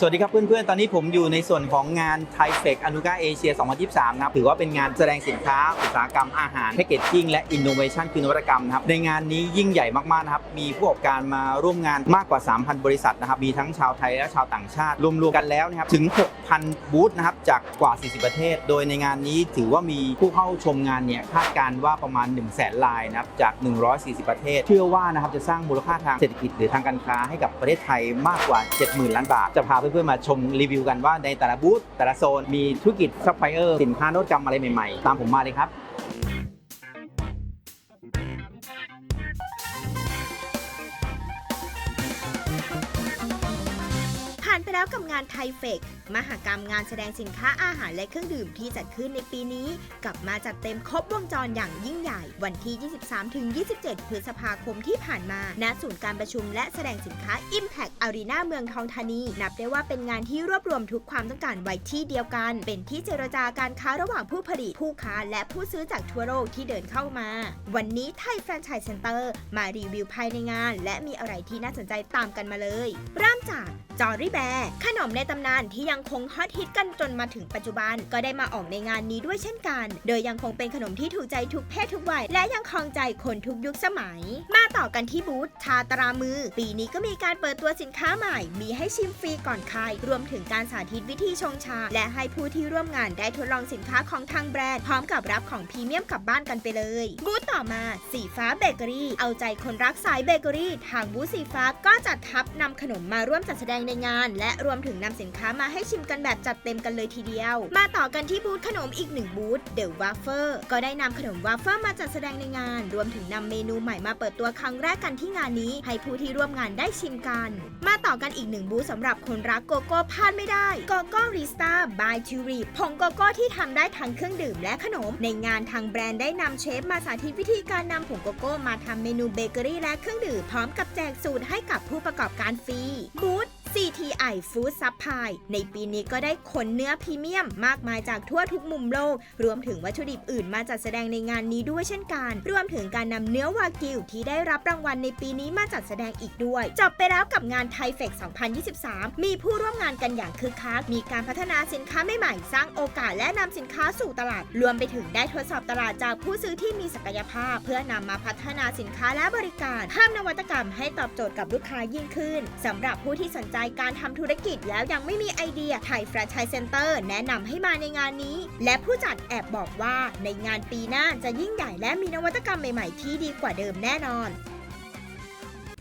สวัสดีครับเพื่อนๆ ตอนนี้ผมอยู่ในส่วนของงานไทเฟกอนุกาเอเชีย 2023 นะครับ ถือว่าเป็นงานแสดงสินค้า อุตสาหกรรมอาหาร แพคเกจจิ้ง และอินโนเวชันคือนวัตกรรมนะครับ ในงานนี้ยิ่งใหญ่มากๆ นะครับ มีผู้ประกอบการมาร่วมงานมากกว่า 3,000 บริษัทนะครับ มีทั้งชาวไทยและชาวต่างชาติ รวมๆ กันแล้วนะครับ ถึง 6,000 บูธนะครับ จากกว่า 40 ประเทศ โดยในงานนี้ถือว่ามีผู้เข้าชมงานเนี่ย คาดการณ์ว่าประมาณ 1 0 0 0 0แสนลายนะครับ จาก 140 ประเทศ เชื่อว่านะครับ จะสร้างมูลค่าทางเศรษฐกิจหรือทางการค้าให้กับประเทศไทยมากกว่า 70,000 ล้านบาท จะพาเพื่อนๆมาชมรีวิวกันว่าในแต่ละบูธแต่ละโซนมีธุรกิจซัพพลายเออร์สินค้านวัตกรรมอะไรใหม่ๆ ตามผมมาเลยครับผ่านไปแล้วกับงานไทเฟก มหกรรมงานแสดงสินค้าอาหารและเครื่องดื่มที่จัดขึ้นในปีนี้ กลับมาจัดเต็มครบวงจรอย่างยิ่งใหญ่ วันที่ 23-27 พฤษภาคมที่ผ่านมาณศูนย์การประชุมและแสดงสินค้า Impact Arena เมืองทองธานี นับได้ว่าเป็นงานที่รวบรวมทุกความต้องการไว้ที่เดียวกัน เป็นที่เจรจาการค้าระหว่างผู้ผลิตผู้ค้า และผู้ซื้อจากทั่วโลกที่เดินเข้ามา วันนี้ไทยแฟรนไชส์เซ็นเตอร์มารีวิวภายในงาน และมีอะไรที่น่าสนใจตามกันมาเลยเริ่มจากจอรี่แบร์ขนมในตำนานที่ยังคงฮอตฮิตกันจนมาถึงปัจจุบัน ก็ได้มาออกในงานนี้ด้วยเช่นกัน โดยยังคงเป็นขนมที่ถูกใจทุกเพศทุกวัย และยังครองใจคนทุกยุคสมัย มาต่อกันที่บูธชาตรามือ ปีนี้ก็มีการเปิดตัวสินค้าใหม่ มีให้ชิมฟรีก่อนใคร รวมถึงการสาธิตวิธีชงชา และให้ผู้ที่ร่วมงานได้ทดลองสินค้าของทางแบรนด์ พร้อมกับรับของพรีเมียมกลับบ้านกันไปเลย บูธต่อมาสีฟ้าเบเกอรี่ เอาใจคนรักสายเบเกอรี่ ทางบูธสีฟ้าก็จัดทับนำขนมมาร่วมจัดแสดงในงาน และรวมถึงนำสินค้ามาให้ชิมกันแบบจัดเต็มกันเลยทีเดียว มาต่อกันที่บูธขนมอีกหนึ่งบูธเดอะวาฟเฟอร์ก็ได้นำขนมวาฟเฟอร์มาจัดแสดงในงาน รวมถึงนำเมนูใหม่มาเปิดตัวครั้งแรกกันที่งานนี้ ให้ผู้ที่ร่วมงานได้ชิมกัน มาต่อกันอีกหนึ่งบูธสำหรับคนรักโกโก้พลาดไม่ได้โกโก้ริสตาบายทิวรีผงโกโก้ที่ทำได้ทั้งเครื่องดื่มและขนม ในงานทางแบรนด์ได้นำเชฟมาสาธิตวิธีการนำผงโกโก้มาทำเมนูเบเกอรี่และเครื่องดื่มพร้อมกับแจกสูตรให้กับผู้ประกอบการฟรีบูธ CTI Food Supply ในปีนี้ก็ได้ขนเนื้อพรีเมียม มากมายจากทั่วทุกมุมโลก รวมถึงวัตถุดิบอื่นมาจัดแสดงในงานนี้ด้วยเช่นกัน รวมถึงการนำเนื้อวากิวที่ได้รับรางวัลในปีนี้มาจัดแสดงอีกด้วย จบไปแล้วกับงานไทเฟก2023 มีผู้ร่วมงานกันอย่างคึกคัก มีการพัฒนาสินค้าใหม่ๆ สร้างโอกาสและนำสินค้าสู่ตลาด รวมไปถึงได้ทดสอบตลาดจากผู้ซื้อที่มีศักยภาพ เพื่อนำมาพัฒนาสินค้าและบริการเพิ่มนวัตกรรมให้ตอบโจทย์กับลูกค้ายิ่งขึ้นสำหรับผู้ที่สนใจการทำธุรกิจแล้วยังไม่มีไอเดียไทยแฟรนไชส์เซ็นเตอร์แนะนำให้มาในงานนี้ และผู้จัดแอบบอกว่าในงานปีหน้าจะยิ่งใหญ่และมีนวัตกรรมใหม่ ๆ ที่ดีกว่าเดิมแน่นอน